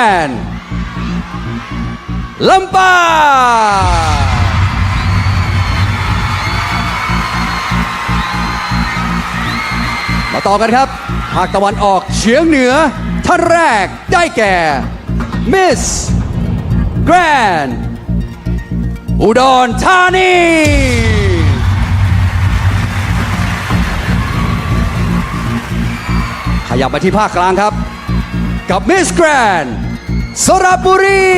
Grand ลำปางมาต่อกันครับ ภาคตะวันออกเฉียงเหนือ ท่านแรกได้แก่ Miss Grand อุดรธานีขยับมาที่ภาคกลางครับ กับมิสแกรน สระบุรี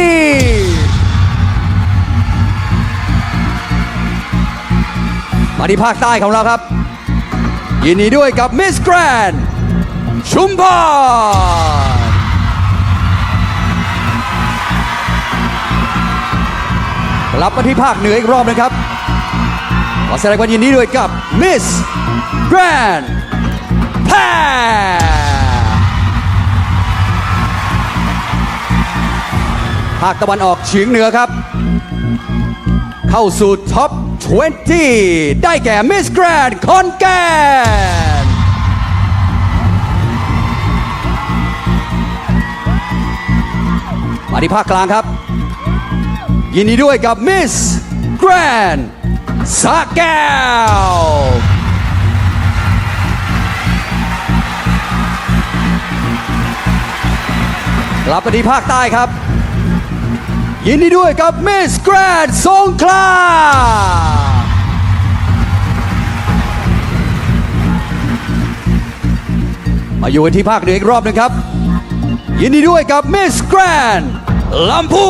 มาที่ภาคใต้ของเราครับ ยินดีด้วยกับมิสแกรนชุมพรกลับมาที่ภาคเหนืออีกรอบนะครับ ขอแสดงความยินดีด้วยกับมิสแกรนแพร ภาคตะวันออกเฉียงเหนือครับ เข้าสู่ท็อป 20 ได้แก่มิสแกรนคอนแกนมาที่ภาคกลางครับ ยินดีด้วยกับมิสแกรนสระแก้วกลับมาที่ภาคใต้ครับ ยินดีด้วยกับมิสแกรนสงขลามาอยู่กันที่ภาคเหนืออีกรอบหนึงครับ ยินดีด้วยกับมิสแกรนลำพู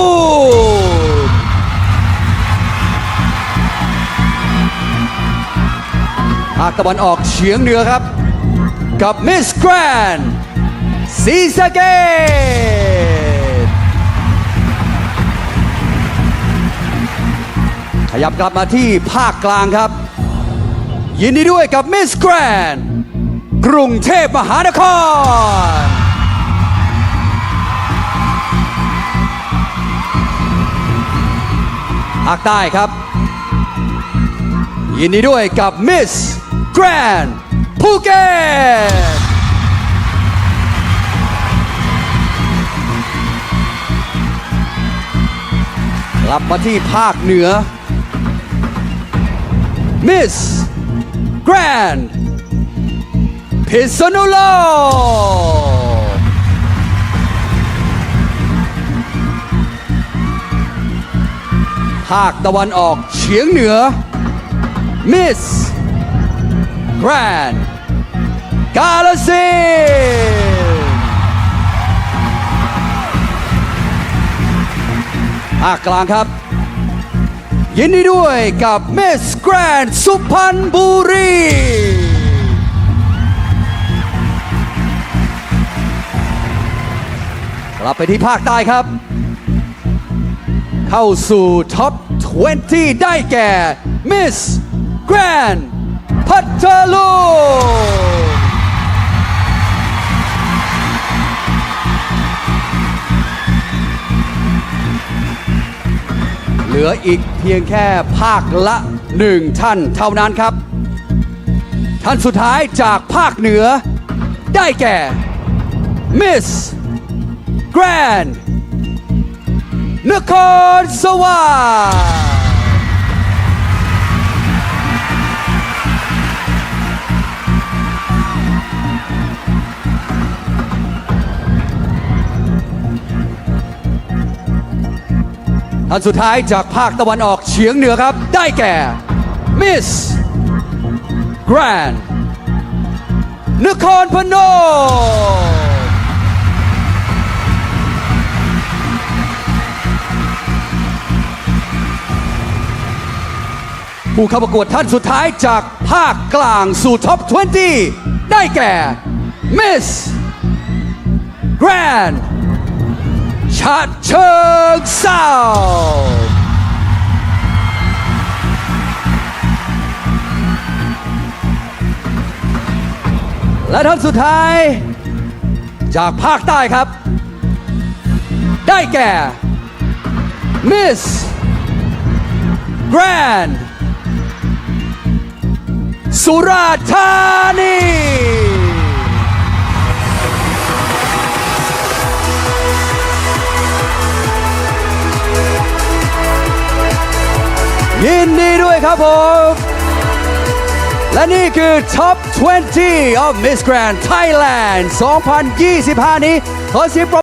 นภาคตะวันออกเฉียงเหนือครับ กับมิสแกรนศรีสเกษ ขยับกลับมาที่ภาคกลางครับ ยินดีด้วยกับมิสแกรนกรุงเทพมหานครภาคใต้ครับ ยินดีด้วยกับมิสแกรนภูเก็ตกลับมาที่ภาคเหนือ Miss Grand พิษณุโลกภาคตะวันออกเฉียงเหนือ Miss Grand กาลสินภาคกลางครับ ยินดีด้วยกับเมสแกรนสุพรรณบุรีกลับไปที่ภาคใต้ครับ เข้าสู่ท็อป 20 ได้แก่มิสแกรนพัทลุง ลืออีกเพียงแค่ภาคละหนึ่งท่านเท่านั้นครับ ท่านสุดท้ายจากภาคเหนือ ได้แก่ Miss Grand นครสวรรค์ ท่านสุดท้ายจากภาคตะวันออกเฉียงเหนือครับ ได้แก่ Miss Grand นครพนมผู้เข้าประกวดท่านสุดท้ายจากภาคกลางสู่ท็อป 20 ได้แก่ Miss Grand ชาเชิงเศร้าและท่านสุดท้าย จากภาคใต้ครับ ได้แก่ Miss Grand สุราษฎร์ธานี ยินดีด้วยครับผม และนี่คือ Top 20 of Miss Grand Thailand 2025 นี้ ขอเสียงปรบ